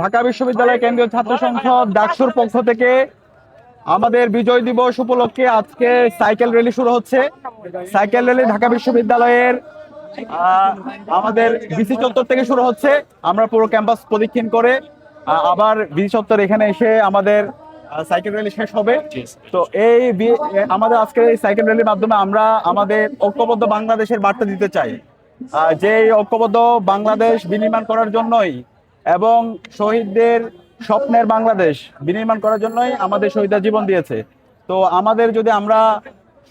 ঢাকা বিশ্ববিদ্যালয় কেন্দ্রীয় ছাত্র সংসদ ডাকসুর পক্ষ থেকে আমাদের বিজয় দিবস উপলক্ষে আজকে সাইকেল র্যালি শুরু হচ্ছে। সাইকেল র্যালি ঢাকা বিশ্ববিদ্যালয়ের আমাদের বিসি চত্বর থেকে শুরু হচ্ছে। আমরা পুরো ক্যাম্পাস প্রদক্ষিণ করে আবার বিসি চত্বর এখানে এসে আমাদের সাইকেল র্যালি শেষ হবে। তো এই আমাদের আজকের এই সাইকেল র্যালির মাধ্যমে আমরা আমাদের ঐক্যবদ্ধ বাংলাদেশের বার্তা দিতে চাই। যে ঐক্যবদ্ধ বাংলাদেশ বিনির্মাণ করার জন্যই এবং শহীদদের স্বপ্নের বাংলাদেশ বিনির্মাণ করার জন্যই আমাদের শহীদরা জীবন দিয়েছে। তো আমাদের যদি আমরা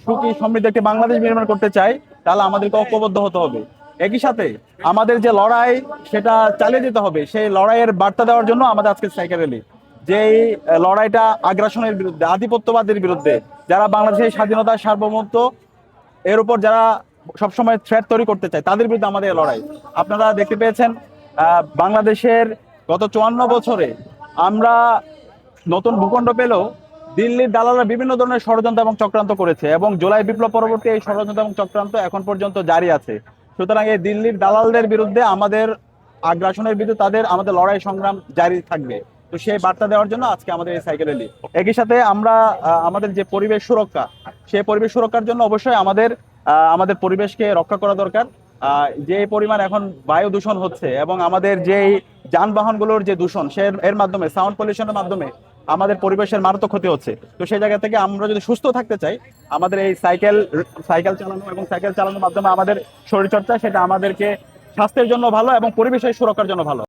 সুখী, সমৃদ্ধ একটি বাংলাদেশ নির্মাণ করতে চাই, তাহলে আমাদেরকে ঐক্যবদ্ধ হতে হবে। একই সাথে আমাদের যে লড়াই, সেটা চালিয়ে যেতে হবে। সেই লড়াইয়ের বার্তা দেওয়ার জন্য আমাদের আজকে সাইকেল র্যালি। যে লড়াইটা আগ্রাসনের বিরুদ্ধে, আধিপত্যবাদের বিরুদ্ধে, যারা বাংলাদেশের স্বাধীনতা সার্বভৌমত্ব, এর উপর যারা সবসময় থ্রেট তৈরি করতে চায়, তাদের বিরুদ্ধে আমাদের লড়াই। আপনারা দেখতে পেয়েছেন বাংলাদেশের গত চুয়ান্ন বছরে আমরা নতুন ভূখণ্ড পেলেও দিল্লির দালালরা বিভিন্ন ধরনের ষড়যন্ত্র এবং চক্রান্ত করেছে এবং জুলাই বিপ্লব পরবর্তী এই ষড়যন্ত্র এবং চক্রান্ত এখন পর্যন্ত জারি আছে। সুতরাং এই দিল্লির দালালদের বিরুদ্ধে আমাদের আগ্রাসনের বিরুদ্ধে তাদের আমাদের লড়াই সংগ্রাম জারি থাকবে। তো সেই বার্তা দেওয়ার জন্য আজকে আমাদের এই সাইকেল র্যালি একই সাথে আমরা আমাদের যে পরিবেশ সুরক্ষা, সেই পরিবেশ সুরক্ষার জন্য অবশ্যই আমাদের আমাদের পরিবেশকে রক্ষা করা দরকার। যে পরিমাণ এখন বায়ু দূষণ হচ্ছে এবং আমাদের যেই যানবাহনগুলোর যে দূষণ, সে এর মাধ্যমে সাউন্ড পলিউশনের মাধ্যমে আমাদের পরিবেশের মারাত্মক ক্ষতি হচ্ছে। তো সেই জায়গা থেকে আমরা যদি সুস্থ থাকতে চাই, আমাদের এই সাইকেল সাইকেল চালানো এবং সাইকেল চালানোর মাধ্যমে আমাদের শরীরচর্চা, সেটা আমাদেরকে স্বাস্থ্যের জন্য ভালো এবং পরিবেশের সুরক্ষার জন্য ভালো।